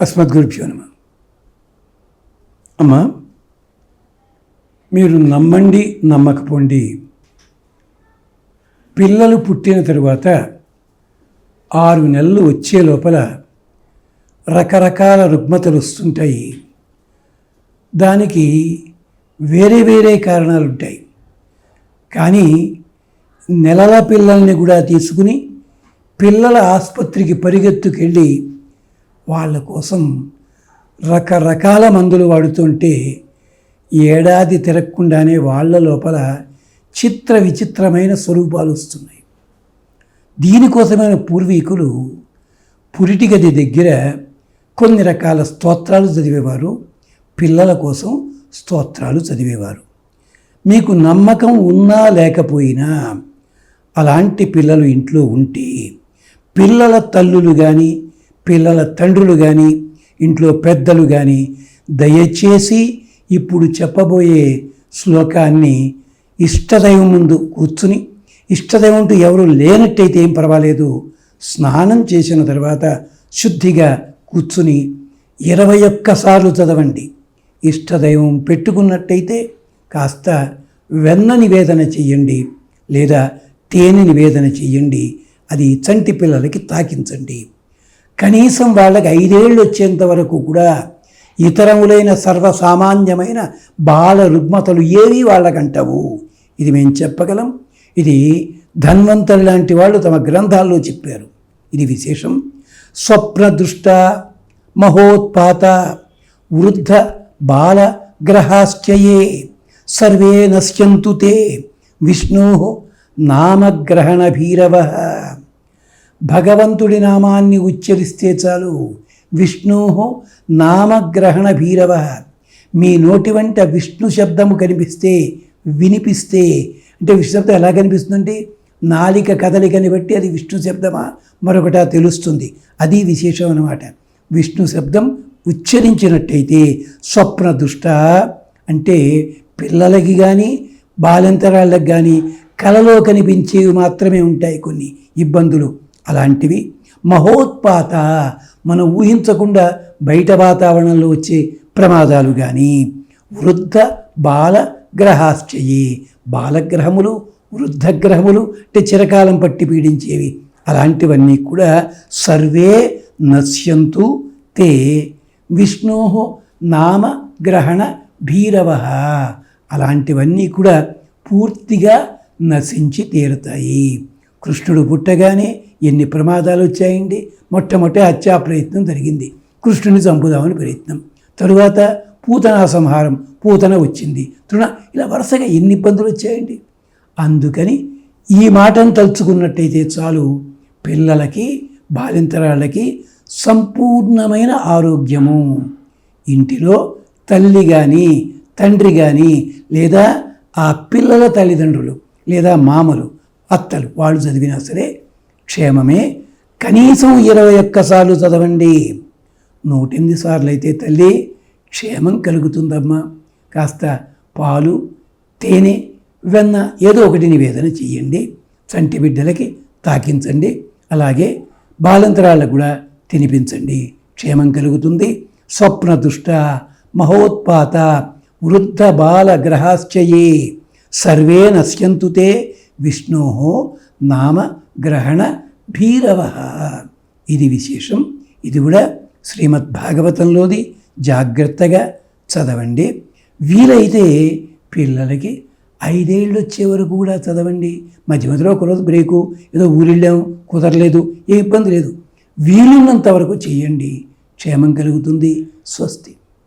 అస్మద్గురుభ్యో నమ. అమ్మా మీరు నమ్మండి నమ్మకపోండి. పిల్లలు పుట్టిన తరువాత ఆరు నెలలు వచ్చే లోపల రకరకాల రుగ్మతలు వస్తుంటాయి. దానికి వేరే వేరే కారణాలు ఉంటాయి కానీ నెలల పిల్లల్ని కూడా తీసుకుని పిల్లల ఆసుపత్రికి పరిగెత్తుకెళ్ళి వాళ్ళ కోసం రకరకాల మందులు వాడుతుంటే ఏడాది తిరగకుండానే వాళ్ళ లోపల చిత్ర విచిత్రమైన స్వరూపాలు వస్తున్నాయి. దీనికోసమైన పూర్వీకులు పురిటి గది దగ్గర కొన్ని రకాల స్తోత్రాలు చదివేవారు. పిల్లల కోసం స్తోత్రాలు చదివేవారు. మీకు నమ్మకం ఉన్నా లేకపోయినా అలాంటి పిల్లలు ఇంట్లో ఉంటే పిల్లల తల్లులు కానీ పిల్లల తండ్రులు కానీ ఇంట్లో పెద్దలు కానీ దయచేసి ఇప్పుడు చెప్పబోయే శ్లోకాన్ని ఇష్టదైవం ముందు కూర్చుని ఇష్టదైవంటూ ఎవరు లేనట్టయితే ఏం పర్వాలేదు స్నానం చేసిన తర్వాత శుద్ధిగా కూర్చుని ఇరవై ఒక్కసార్లు చదవండి. ఇష్టదైవం పెట్టుకున్నట్టయితే కాస్త వెన్న నివేదన చెయ్యండి లేదా తేనె నివేదన చెయ్యండి. అది చంటి పిల్లలకి తాకించండి. కనీసం వాళ్ళకి ఐదేళ్ళు వచ్చేంత వరకు కూడా ఇతరములైన సర్వసామాన్యమైన బాల రుగ్మతలు ఏవి వాళ్ళకంటవు? ఇది మేము చెప్పగలం. ఇది ధన్వంతరు లాంటి వాళ్ళు తమ గ్రంథాల్లో చెప్పారు. ఇది విశేషం. స్వప్నదృష్ట మహోత్పాత వృద్ధ బాల గ్రహాశ్చయే సర్వే నశ్యంతు తే విష్ణో నామగ్రహణ భీరవ భగవంతుడి నామాన్ని ఉచ్చరిస్తే చాలు. విష్ణు నామగ్రహణ భీరవ. మీ నోటి వెంట విష్ణు శబ్దము కనిపిస్తే వినిపిస్తే అంటే విష్ణు శబ్దం ఎలా కనిపిస్తుందంటే నాలిక కదలికని బట్టి అది విష్ణు శబ్దమా? మరొకటా తెలుస్తుంది. అది విశేషం అన్నమాట. విష్ణు శబ్దం ఉచ్చరించినట్టయితే స్వప్న దుష్ట అంటే పిల్లలకి కానీ బాలంతరాళ్ళకి కానీ కలలో కనిపించేవి మాత్రమే ఉంటాయి కొన్ని ఇబ్బందులు. అలాంటివి మహోత్పాత. మనం ఊహించకుండా బయట వాతావరణంలో వచ్చే ప్రమాదాలు కానీ వృద్ధ బాల గ్రహాశ్చయి బాలగ్రహములు వృద్ధ గ్రహములు అంటే చిరకాలం పట్టి పీడించేవి. అలాంటివన్నీ కూడా సర్వే నశ్యంతు తే. విష్ణో నామ గ్రహణ భీరవ. అలాంటివన్నీ కూడా పూర్తిగా నశించి తీరుతాయి. కృష్ణుడు పుట్టగానే ఎన్ని ప్రమాదాలు వచ్చాయండి? మొట్టమొదటి హత్యా ప్రయత్నం జరిగింది. కృష్ణుని చంపుదామని ప్రయత్నం. తరువాత పూతన సంహారం పూతన వచ్చింది. తృణ ఇలా వరుసగా ఎన్ని ఇబ్బందులు వచ్చాయండి? అందుకని ఈ మాటను తలుచుకున్నట్టయితే చాలు పిల్లలకి బాలింతరాళ్ళకి సంపూర్ణమైన ఆరోగ్యము. ఇంటిలో తల్లి కానీ తండ్రి కానీ లేదా ఆ పిల్లల తల్లిదండ్రులు లేదా మామలు అత్తలు వాళ్ళు చదివినా సరే క్షేమమే. కనీసం ఇరవై ఒక్కసార్లు చదవండి. నూటెనిమిది సార్లు అయితే తల్లి క్షేమం కలుగుతుందమ్మా. కాస్త పాలు తేనె వెన్న ఏదో ఒకటి నివేదన చెయ్యండి. చంటి బిడ్డలకి తాకించండి. అలాగే బాలంతరాళ్ళకు కూడా తినిపించండి. క్షేమం కలుగుతుంది. స్వప్న దుష్ట మహోత్పాత వృద్ధ బాల గ్రహాశ్చయే సర్వే నశ్యంతుతే విష్ణో నామ గ్రహణ భీరవ. ఇది విశేషం. ఇది కూడా శ్రీమద్ భాగవతంలోది జాగ్రత్తగా చదవండి. వీలైతే పిల్లలకి ఐదేళ్ళు వచ్చే వరకు కూడా చదవండి. మధ్య మధ్యలో ఒకరోజు బ్రేకు. ఏదో ఊరిళ్ళాం కుదరలేదు ఏ ఇబ్బంది లేదు. వీలున్నంత వరకు చేయండి. క్షేమం కలుగుతుంది. స్వస్తి.